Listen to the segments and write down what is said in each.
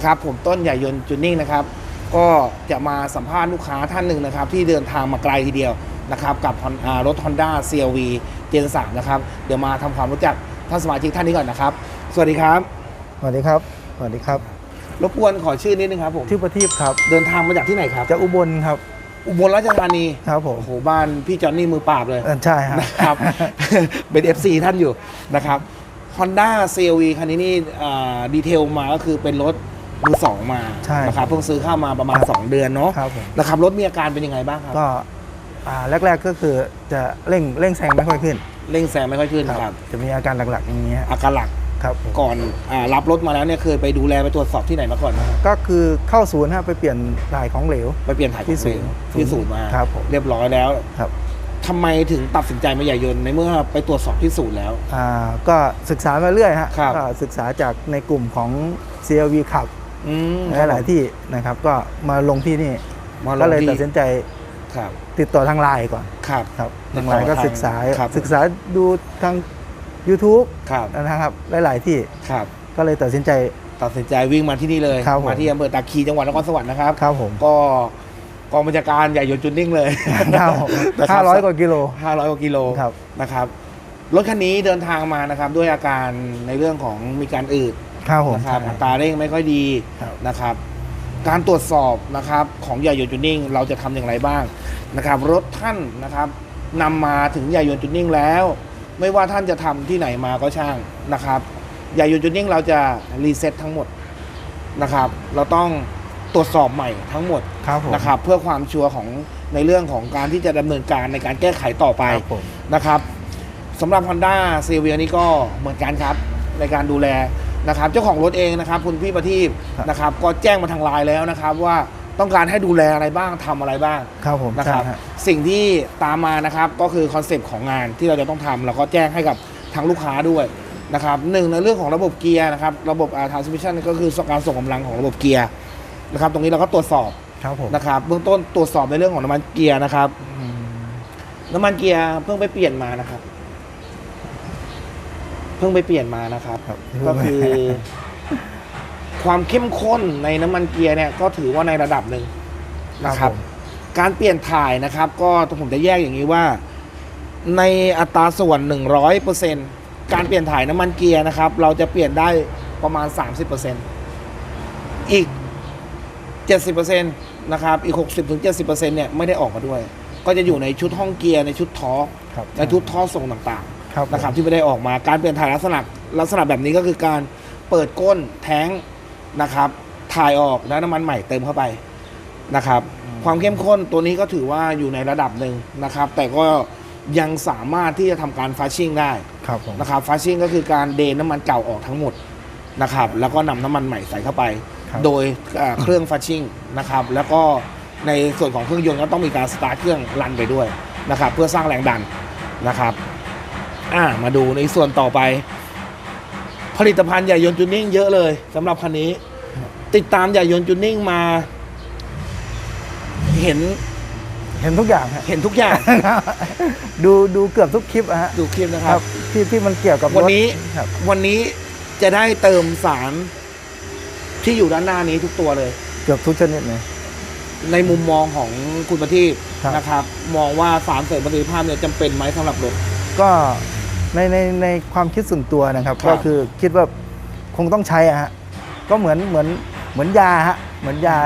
นะครับ ผมต้นใหญ่ยนต์จูนนิ่งนะครับ ก็จะมาสัมภาษณ์ลูกค้าท่านหนึ่งนะครับ ที่เดินทางมาไกลทีเดียวนะครับ กับ Hon- อ่ารถ Honda CRV Gen 3นะครับ เดี๋ยวมาทำความรู้จักท่านสมาชิกท่านนี้ก่อนนะครับ สวัสดีครับ สวัสดีครับ สวัสดีครับ รบกวนขอชื่อนิดนึงครับผม ชื่อประทีปครับ เดินทางมาจากที่ไหนครับ จากอุบลครับ อุบลราชธานีครับผมโอ้โหบ้านพี่จอนนี่มือปราบเลยเออใช่ฮะนะครับ เป็น FC ท่านอยู่นะครับ Honda CRV คันนี้นี่อ่าดีเทลมาก็คือเป็นรถ มือสองมาใช่นะครับเพิ่งซื้อเข้ามาประมาณครับ2เดือนเนาะครับผมนะครับรถมีอาการเป็นยังไงบ้างครับก็อ่าแรกๆก็คือจะเร่งเร่งแซงไม่ค่อยขึ้น เร่งแซงไม่ค่อยขึ้นครับ จะมีอาการหลักๆอย่างนี้ฮะอาการหลักครับผมก่อนอารับรถมาแล้วเนี่ยเคยไปดูแลไปตรวจสอบที่ไหนมาก่อนไหมครับก็คือเข้าศูนย์ฮะไปเปลี่ยนถ่ายของเหลว ไปเปลี่ยนถ่ายที่ศูนย์ที่ศูนย์มาครับผมเรียบร้อยแล้วครับทำไมถึงตัดสินใจมาใหญ่ยนต์ในเมื่อไปตรวจสอบที่ศูนย์แล้วอ่าก็ศึกษามาเรื่อยฮะครับก็ศึกษาจากในกลุ่มของ CLV ขับอืม หลายๆที่นะครับ ก็มาลงที่นี่มาลก็งเลยที่ตัดสินใจครับติดต่อทางไลน์ก่อนครับครับติดทางต่อไลน์ก็ทางศึกษาครับศึกษาดูทาง YouTube ครับนะครับหลาย ๆ ที่ครับก็เลยตัดสินใจตัดสินใจวิ่งมาที่นี่เลยครับผมมาที่อำเภอตาคีจังหวัดนครสวรรค์นะครับครับผมก็กองบัญชาการใหญ่ยนต์จุนนิ่งเลยครับผมนะคห้าร้อยกว่ากิโลห้าร้อยกว่ากิโลครับนะครับ รถคันนี้เดินทางมานะครับ ด้วยอาการในเรื่องของมีการอืด ครับผมนะครับใช่อัตราเร่งไม่ค่อยดีครับนะครับ การตรวจสอบนะครับของใหญ่ยนต์จุนนิ่งเราจะทำอย่างไรบ้างนะครับ รถท่านนะครับนำมาถึงใหญ่ยนต์จุนนิ่งแล้ว ไม่ว่าท่านจะทำที่ไหนมาก็ช่างนะครับใหญ่ยนต์จุนนิ่งเราจะรีเซ็ตทั้งหมดนะครับ เราต้องตรวจสอบใหม่ทั้งหมดครับผมนะครับ เพื่อความชัวร์ของในเรื่องของการที่จะดำเนินการในการแก้ไขต่อไปครับผมนะครับสำหรับ Honda c v ีนี้ก็เหมือนกันครับ ในการดูแล นะครับเจ้าของรถเองนะครับคุณพี่ประทีปครับ นะครับก็แจ้งมาทางไลน์แล้วนะครับว่าต้องการให้ดูแลอะไรบ้างทำอะไรบ้าง ครับผมนะครับใช่ฮะ สิ่งที่ตามมานะครับก็คือคอนเซปต์ของงานที่เราจะต้องทำเราก็แจ้งให้กับทางลูกค้าด้วยนะครับหนึ่งในเรื่องของระบบเกียร์นะครับระบบทรานสมิชชั่นก็คือการส่งกำลังของระบบเกียร์นะครับตรงนี้เราก็ตรวจสอบครับผมนะครับเบื้องต้นตรวจสอบในเรื่องของน้ำมันเกียร์นะครับอืมน้ำมันเกียร์เพิ่งไปเปลี่ยนมานะครับ เพิ่งไปเปลี่ยนมานะครับ ครับ ก็คือ ความเข้มข้นในน้ำมันเกียร์เนี่ยก็ถือว่าในระดับหนึ่งนะครับผมการเปลี่ยนถ่ายนะครับ ก็ผมจะแยกอย่างนี้ว่า ในอัตราส่วน 100%การเปลี่ยนถ่ายน้ำมันเกียร์นะครับ เราจะเปลี่ยนได้ประมาณ 30%อีก 70%นะครับ อีก 60-70%เนี่ยไม่ได้ออกมาด้วย ก็จะอยู่ในชุดห้องเกียร์ในชุดท้อครับในชุดท่อส่งต่าง ครับๆนะครับที่ไม่ได้ออกมาการเปลี่ยนถ่ายลักษณะลักษณะแบบนี้ก็คือการเปิดก้นแท้งนะครับ ถ่ายออกแล้วน้ำมันใหม่เติมเข้าไปนะครับ ความเข้มข้นตัวนี้ก็ถือว่าอยู่ในระดับหนึ่งนะครับ แต่ก็ยังสามารถที่จะทำการฟาชชิ่งได้ครับผมนะครับฟาชชิ่งก็คือการเดนน้ำมันเก่าออกทั้งหมดนะครับ แล้วก็นำน้ำมันใหม่ใส่เข้าไปครับโดยเอ่อเครื่องฟาชชิ่งนะครับ แล้วก็ในส่วนของเครื่องยนต์ก็ต้องมีการสตาร์ทเครื่องรันไปด้วยนะครับ เพื่อสร้างแรงดันนะครับ อ่ามาดูในส่วนต่อไป ผลิตภัณฑ์ใหญ่ยนต์จูนนิ่งเยอะเลยสำหรับคันนี้ ติดตามใหญ่ยนต์จูนนิ่งมา เห็นเห็นทุกอย่างฮะ เห็นทุกอย่าง ดูดูเกือบทุกคลิปอะฮะดูคลิปนะคครัรับ บที่ที่มันเกี่ยวกับรถวันนี้ ครับ วันนี้จะได้เติมสารที่อยู่ด้านหน้านี้ทุกตัวเลย เกือบทุกชนิดเลย ในมุมมองของคุณประทีปครับ นะครับ มองว่าสารเสริมประสิทธิภาพเนี่ยจำเป็นไหมสำหรับรถ ก็ ในในในความคิดส่วนตัวนะครับ ครับ ก็คือคิดว่าคงต้องใช้อะฮะก็เหมือนเหมือนเหมือนยาฮะเหมือนยา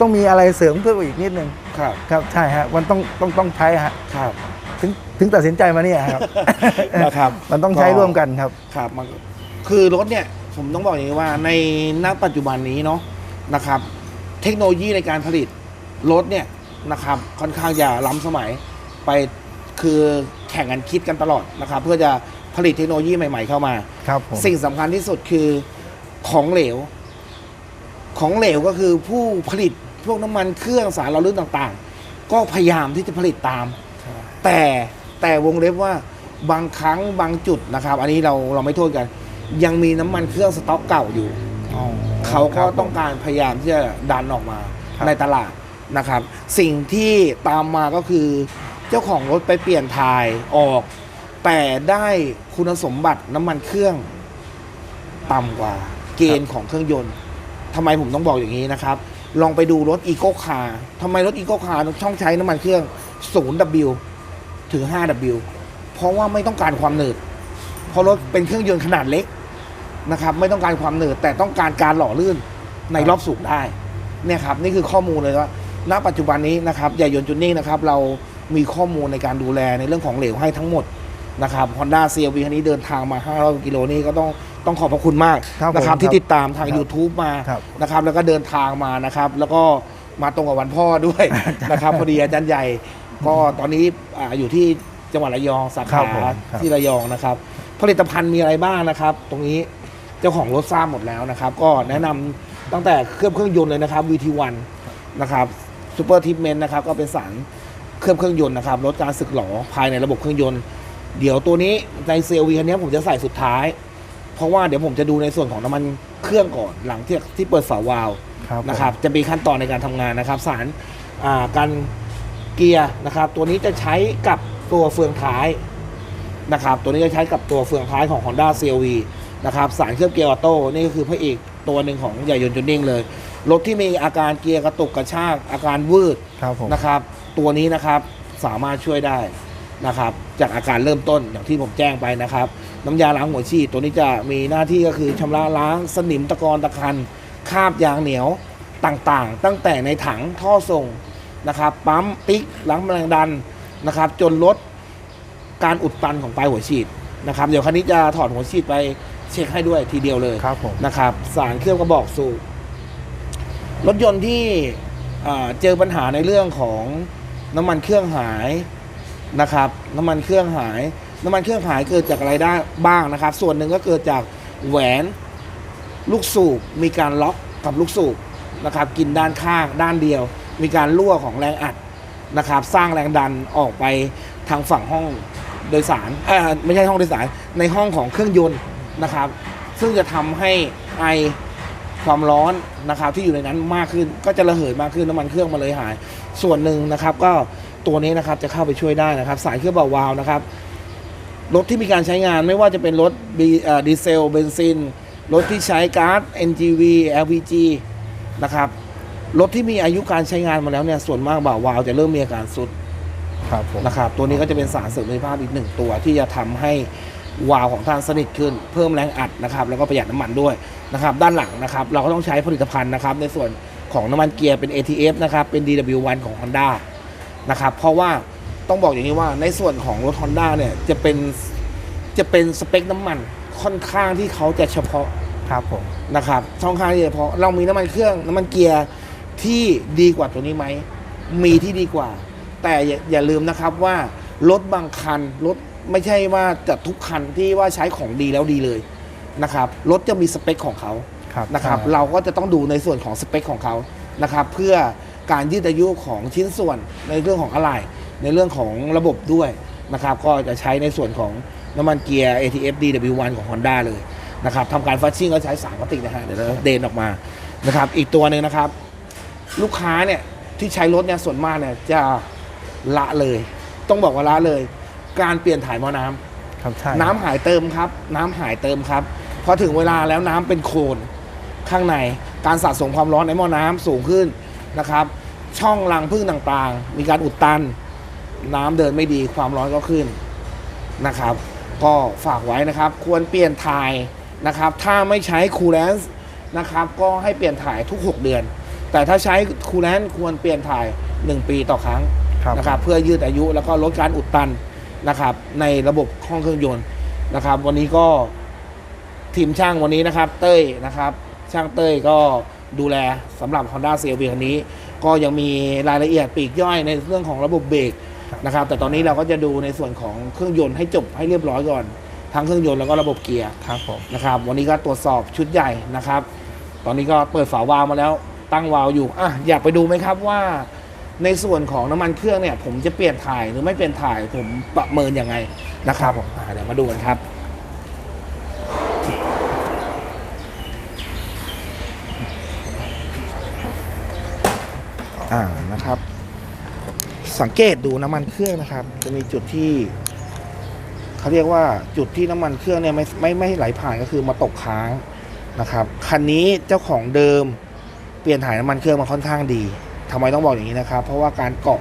ต้องมีอะไรเสริมเพิ่มอีกนิดนึงครับครับใช่ฮะมันต้องต้องต้องใช้ฮะครับ ถึงถึงตัดสินใจมาเนี่ยครับ นะครับ มันต้องใช้ร่วมกันครับ ครับมันคือรถเนี่ยผมต้องบอกอย่างนี้ว่าในณปัจจุบันนี้เนาะนะครับ เทคโนโลยีในการผลิตรถเนี่ยนะครับ ค่อนข้างจะล้ำสมัยไป คือแข่งกันคิดกันตลอดนะครับเพื่อจะผลิตเทคโนโลยีใหม่ ๆเข้ามา ครับผมสิ่งสำคัญที่สุดคือของเหลว ของเหลวก็คือผู้ผลิตพวกน้ำมันเครื่องสารหล่อลื่นต่างๆ ก็พยายามที่จะผลิตตาม แต่แต่วงเล็บว่าบางครั้งบางจุดนะครับ อันนี้เราเราไม่โทษกัน ยังมีน้ำมันเครื่องสต็อกเก่าอยู่ อ๋อเขาก็ครับผม ต้องการพยายามที่จะดันออกมาครับ ในตลาดนะครับ สิ่งที่ตามมาก็คือ เจ้าของรถไปเปลี่ยนทายออก แต่ได้คุณสมบัติน้ำมันเครื่องต่ำกว่า เกณฑ์ของเครื่องยนต์ทำไมผมต้องบอกอย่างนี้นะครับ ลองไปดูรถอีโก้คาร์ทำไมรถอีโก้คาร์ช่องใช้น้ำมันเครื่อง 0W ถึง 5W เพราะว่าไม่ต้องการความหนืด เพราะรถเป็นเครื่องยนต์ขนาดเล็กนะครับ ไม่ต้องการความหนืดแต่ต้องการการหล่อลื่นในรอบสูงได้ เนี่ยครับ นี่คือข้อมูลเลยว่าณปัจจุบันนี้นะครับใหญ่ยนต์จุนนิ่งนะครับ เรา มีข้อมูลในการดูแลในเรื่องของเหลวให้ทั้งหมดนะครับ Honda CRV คันนี้เดินทางมา 500 กิโลนี่ก็ต้องต้องขอบพระคุณมากครับผมนะครับที่ครับติดตามทาง ครับ YouTube มาครับนะครับ แล้วก็เดินทางมานะครับ แล้วก็มาตรงกับวันพ่อด้วย นะครับพอดีอาจารย์ใหญ่ ก็ตอนนี้อ่าอยู่ที่จังหวัดระยองสาครัขาบผมครับ ที่ระยองนะครับ ผลิตภัณฑ์มีอะไรบ้างนะครับ ตรงนี้เจ้าของรถทราบหมดแล้วนะครับ ก็แนะนำตั้งแต่เครื่องเครื่องยนต์เลยนะครับ VT1 นะครับซูเปอร์ทิปเมนต์นะครับก็เป็นสาร เครื่องเครื่องยนต์นะครับลดการสึกหรอภายในระบบเครื่องยนต์ เดี๋ยวตัวนี้ในเซลวีคันนี้ผมจะใส่สุดท้าย เพราะว่าเดี๋ยวผมจะดูในส่วนของน้ำมันเครื่องก่อนหลังที่ที่เปิดฝาวาล์วครับผมนะครับ จะมีขั้นตอนในการทำงานนะครับ สารอ่าการเกียร์นะครับ ตัวนี้จะใช้กับตัวเฟืองท้ายนะครับ ตัวนี้จะใช้กับตัวเฟืองท้ายของ Honda CRV นะครับสารเคลือบเกียร์ออโต้นี่ก็คือพระเอกตัวหนึ่งของใหญ่ยนต์จุนนิ่งเลยรถที่มีอาการเกียร์กระตุกกระชากอาการวืดครับผมนะครับ ตัวนี้นะครับสามารถช่วยได้นะครับ จากอาการเริ่มต้นอย่างที่ผมแจ้งไปนะครับ น้ำยาล้างหัวฉีดตัวนี้จะมีหน้าที่ก็คือชำระล้างสนิมตะกอนตะคันคราบยางเหนียวต่างๆ ตั้งแต่ในถังท่อส่งนะครับ ปั๊มติ๊กล้างแมลงดันนะครับ จนลดการอุดตันของปลายหัวฉีดนะครับ เดี๋ยวคันนี้จะถอดหัวฉีดไปเช็คให้ด้วยทีเดียวเลยครับผมนะครับ สารเครื่องกระบอกสูบรถยนต์ที่เอ่อเจอปัญหาในเรื่องของ น้ำมันเครื่องหายนะครับ น้ำมันเครื่องหาย น้ำมันเครื่องหายเกิดจากอะไรได้บ้างนะครับ ส่วนหนึ่งก็เกิดจากแหวนลูกสูบมีการล็อกกับลูกสูบนะครับกินด้านข้างด้านเดียว มีการรั่วของแรงอัดนะครับ สร้างแรงดันออกไปทางฝั่งห้องโดยสารเออไม่ใช่ห้องโดยสารในห้องของเครื่องยนต์นะครับ ซึ่งจะทำให้ไอ ความร้อนนะครับที่อยู่ในนั้นมากขึ้นก็จะระเหยมากขึ้นน้ำมันเครื่องมันเลยหาย ส่วนหนึ่งนะครับ ก็ตัวนี้นะครับจะเข้าไปช่วยได้นะครับ สายเครื่องเบาวาล์วนะครับรถที่มีการใช้งานไม่ว่าจะเป็นรถดีเอ่อดีเซลเบนซินรถที่ใช้ก๊าซ NGV LPG นะครับรถที่มีอายุการใช้งานมาแล้วเนี่ยส่วนมากบ่าวาล์วจะเริ่มมีอาการสุดครับผมนะครับตัวนี้ก็จะเป็นสารเสริมประสิทธิภาพอีกหนึ่งตัวที่จะทำให้ วาล์วของท่านสนิทขึ้นเพิ่มแรงอัดนะครับแล้วก็ประหยัดน้ำมันด้วยนะครับด้านหลังนะครับเราก็ต้องใช้ผลิตภัณฑ์นะครับในส่วนของน้ำมันเกียร์เป็น ATF นะครับเป็น DW1 ของ Honda นะครับเพราะว่าต้องบอกอย่างนี้ว่าในส่วนของรถ Honda เนี่ยจะเป็นจะเป็นสเปคน้ำมันค่อนข้างที่เขาจะเฉพาะครับผมนะครับช่องทางที่เฉพาะเรามีน้ำมันเครื่องน้ำมันเกียร์ที่ดีกว่าตัวนี้ไหมมีที่ดีกว่า แต่อย่าอย่าลืมนะครับว่ารถบางคันรถ ไม่ใช่ว่าจะทุกคันที่ว่าใช้ของดีแล้วดีเลยนะครับรถจะมีสเปคของเขาครับนะครับใช่เราก็จะต้องดูในส่วนของสเปคของเขานะครับเพื่อการยืดอายุของชิ้นส่วนในเรื่องของอะไหล่ในเรื่องของระบบด้วยนะครับก็จะใช้ในส่วนของน้ำมันเกียร์ ATF DW1 ของ Honda เลยนะครับทำการฟัชชิ่งก็ใช้สามพลาสติกนะฮะเดี๋ยวเราเดนออกมานะครับอีกตัวหนึ่งนะครับ ลูกค้าเนี่ยที่ใช้รถเนี่ยส่วนมากเนี่ยจะละเลย ต้องบอกว่าละเลย การเปลี่ยนถ่ายหม้อน้ำครับใช่น้ำหายเติมครับ น้ำหายเติมครับพอถึงเวลาแล้วน้ำเป็นโคลนข้างในการสะสมความร้อนในหม้อน้ำสูงขึ้นนะครับ ช่องรังพึ่งต่างๆ มีการอุดตัน น้ำเดินไม่ดีความร้อนก็ขึ้นนะครับ ก็ฝากไว้นะครับ ควรเปลี่ยนถ่ายนะครับ ถ้าไม่ใช้คูลแลนซ์นะครับ ก็ให้เปลี่ยนถ่ายทุก 6 เดือน แต่ถ้าใช้คูลแลนซ์ควรเปลี่ยนถ่าย 1 ปีต่อครั้งครับ นะครับ เพื่อยืดอายุแล้วก็ลดการอุดตัน นะครับ ในระบบห้องเครื่องยนต์นะครับ วันนี้ก็ทีมช่างวันนี้นะครับ เต้ยนะครับ ช่างเต้ยก็ดูแลสำหรับ Honda CRV คันนี้ ก็ยังมีรายละเอียดปลีกย่อยในเรื่องของระบบเบรกนะครับ แต่ตอนนี้เราก็จะดูในส่วนของเครื่องยนต์ให้จบให้เรียบร้อยก่อน ทั้งเครื่องยนต์แล้วก็ระบบเกียร์ครับผมนะครับ วันนี้ก็ตรวจสอบชุดใหญ่นะครับ ตอนนี้ก็เปิดฝาวาล์วมาแล้วตั้งวาล์วอยู่อะอยากไปดูไหมครับว่า ในส่วนของน้ำมันเครื่องเนี่ยผมจะเปลี่ยนถ่ายหรือไม่เปลี่ยนถ่ายผมประเมินยังไงนะครับอะเดี๋ยวมาดูกันครับอ่านะครับ สังเกตดูน้ำมันเครื่องนะครับ จะมีจุดที่เขาเรียกว่าจุดที่น้ำมันเครื่องเนี่ยไม่ไม่ไม่ไหลผ่านก็คือมาตกค้างนะครับคันนี้เจ้าของเดิมเปลี่ยนถ่ายน้ำมันเครื่องมาค่อนข้างดี ทำไมต้องบอกอย่างนี้นะครับ เพราะว่าการเกาะ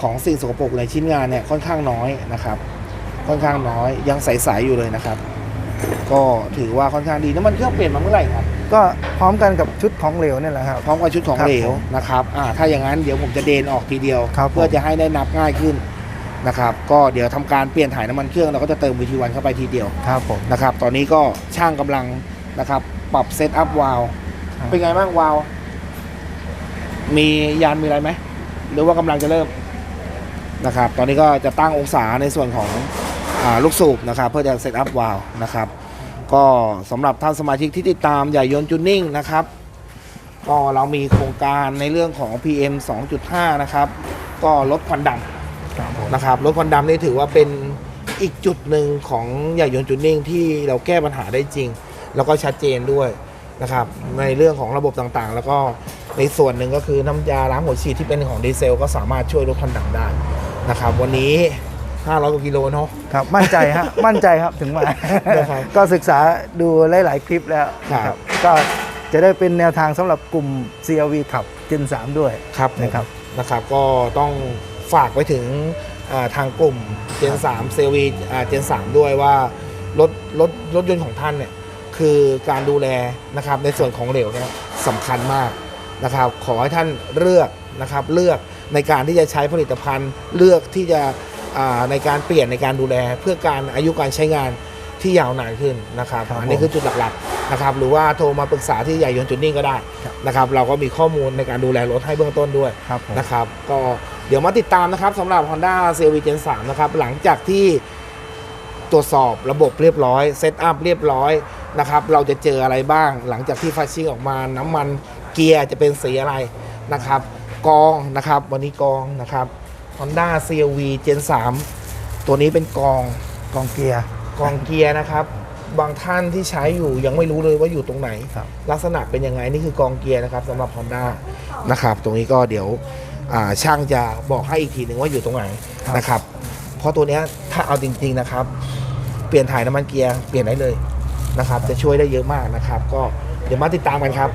ของสิ่งสกปรกในชิ้นงานเนี่ยค่อนข้างน้อยนะครับ ค่อนข้างน้อยยังใสๆอยู่เลยนะครับ ก็ถือว่าค่อนข้างดีน้ำมันเครื่องเปลี่ยนมาเมื่อไหร่ครับก็พร้อมกันกับชุดของเหลวนี่แหละครับ พร้อมกับชุดของครับเหลวผมนะครับอ่าถ้าอย่างนั้นเดี๋ยวผมจะเดนออกทีเดียว ครับผม เพื่อจะให้ได้นับง่ายขึ้นนะครับ ก็เดี๋ยวทำการเปลี่ยนถ่ายน้ำมันเครื่องเราก็จะเติมวีทีวันเข้าไปทีเดียวครับผม นะครับ ตอนนี้ก็ช่างกำลังนะครับปรับเซตอัพวาลวครับ เป็นไงบ้างวาลว มียานมีอะไรไหมหรือว่ากำลังจะเริ่มนะครับ ตอนนี้ก็จะตั้งองศาในส่วนของอาลูกสูบนะครับ เพื่อจะเซตอัพวาลวนะครับ ก็สำหรับท่านสมาชิกที่ติดตามใหญ่ยนต์จูนนิ่งนะครับ ก็เรามีโครงการในเรื่องของ PM 2.5 นะครับ ก็ลดควันดำครับผมนะครับรถควันดำนี่ถือว่าเป็นอีกจุดหนึ่งของใหญ่ยนต์จุดนิ่งที่เราแก้ปัญหาได้จริง แล้วก็ชัดเจนด้วยนะครับ ในเรื่องของระบบต่างๆ แล้วก็ ในส่วนหนึ่งก็คือน้ำยาล้างหัวฉีดที่เป็นของดีเซล ก็สามารถช่วยลดควันดำได้นะครับ วันนี้ 500กว่ากิโลเนาะครับมั่นใจฮะ มั่นใจครับถึงมานะครับก็ศึกษาดูหลาย ๆ คลิปแล้วครับก็จะได้เป็นแนวทางสำหรับกลุ่ม CLV ขับ Gen 3 ด้วยครับผมนะครับนะครับ ก็ต้องฝากไว้ถึงอ่าทางกลุ่ม Gen 3เซวีเจน3ด้วยว่ารถรถรถยนต์ของท่านเนี่ยคือการดูแลนะครับในส่วนของเหลวเนี่ยสำคัญมาก นะครับขอให้ท่านเลือกนะครับเลือกในการที่จะใช้ผลิตภัณฑ์ เลือกที่จะอ่าในการเปลี่ยนในการดูแล เพื่อการอายุการใช้งานที่ยาวนานขึ้นนะครับครับอันนี้ผมคือจุดหลักๆนะครับหรือว่าโทรมาปรึกษาที่ใหญ่ยนต์จุดนิ่งก็ได้ครับนะครับเราก็มีข้อมูลในการดูแลรถให้เบื้องต้นด้วยครับผมนะครับก็เดี๋ยวมาติดตามนะครับสำหรับ Honda CRV Gen 3นะครับหลังจากที่ตรวจสอบระบบเรียบร้อยเซตอัพเรียบร้อยนะครับเราจะเจออะไรบ้างหลังจากที่ฟัชชิ่งออกมาน้ำมัน เกียร์จะเป็นสีอะไรนะครับ กองนะครับ วันนี้กองนะครับ Honda CRV Gen 3 ตัวนี้เป็นกองกองเกียร์กองเกียร์นะครับ บางท่านที่ใช้อยู่ยังไม่รู้เลยว่าอยู่ตรงไหน ครับลักษณะเป็นยังไงนี่คือกองเกียร์นะครับสำหรับ Honda นะครับ ตรงนี้ก็เดี๋ยวอ่าช่างจะบอกให้อีกทีหนึ่งว่าอยู่ตรงไหนครับ นะครับ เพราะตัวเนี้ยถ้าเอาจริง ๆนะครับ เปลี่ยนถ่ายน้ำมันเกียร์เปลี่ยนได้เลยนะครับ จะช่วยได้เยอะมากนะครับ ก็เดี๋ยวมาติดตามกันครับ